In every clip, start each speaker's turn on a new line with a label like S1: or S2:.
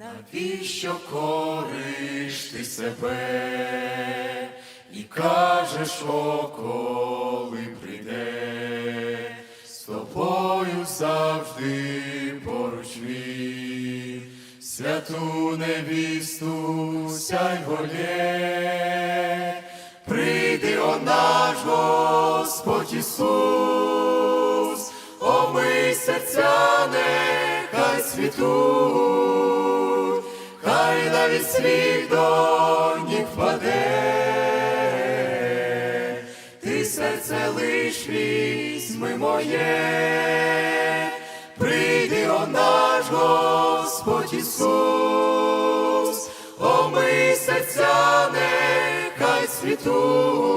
S1: Навіщо кориш ти себе? І кажеш, о, коли прийде, з тобою завжди поруч він, святу невісту сяй голє, прийди, о наш Господь Ісус, омий серця, нехай світуть, хай навіть світ до впаде, ти серце лиш візьми моє, прийди, о наш Господь Ісус, омий серця, нехай світуть,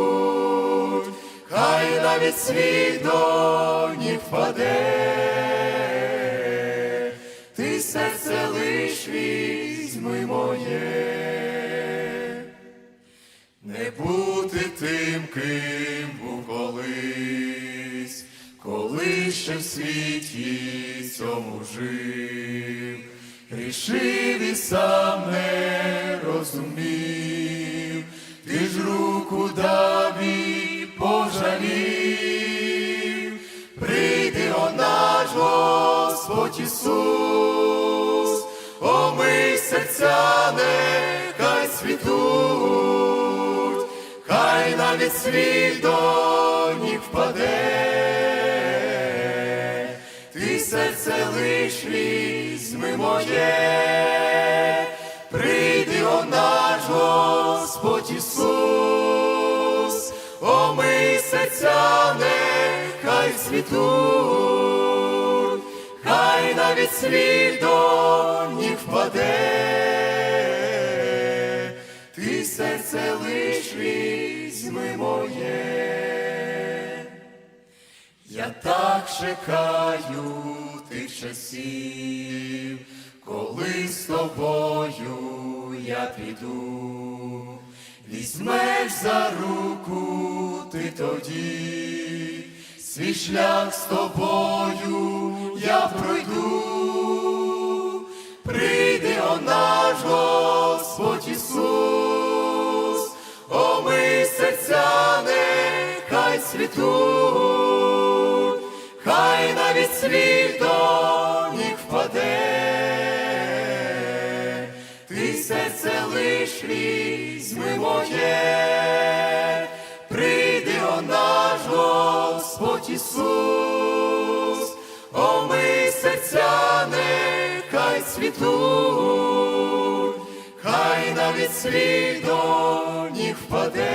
S1: хай навіть світ до візьми моє. Не бути тим, ким був колись, коли ще в світі цьому жив, грішив і сам не розумів, ти ж руку дав і пожалів, прийди, о наш Господь Ісус, серця, нехай світуть, хай навіть світ до ніг впаде, ти серце лиш візьми моє, прийди, о наш Господь Ісус, омий серця, нехай світуть, навіть світ до ніг впаде, ти серце лиш візьми моє. Я так чекаю тих часів, коли з тобою я піду, візьмеш за руку ти тоді, свій шлях з тобою я пройду, нехай світуть, хай навіть світ до ніг впаде, ти серце лиш візьми моє, прийди, о наш Господь Ісус, омий серця, нехай світуть, хай навіть світ до ніг впаде,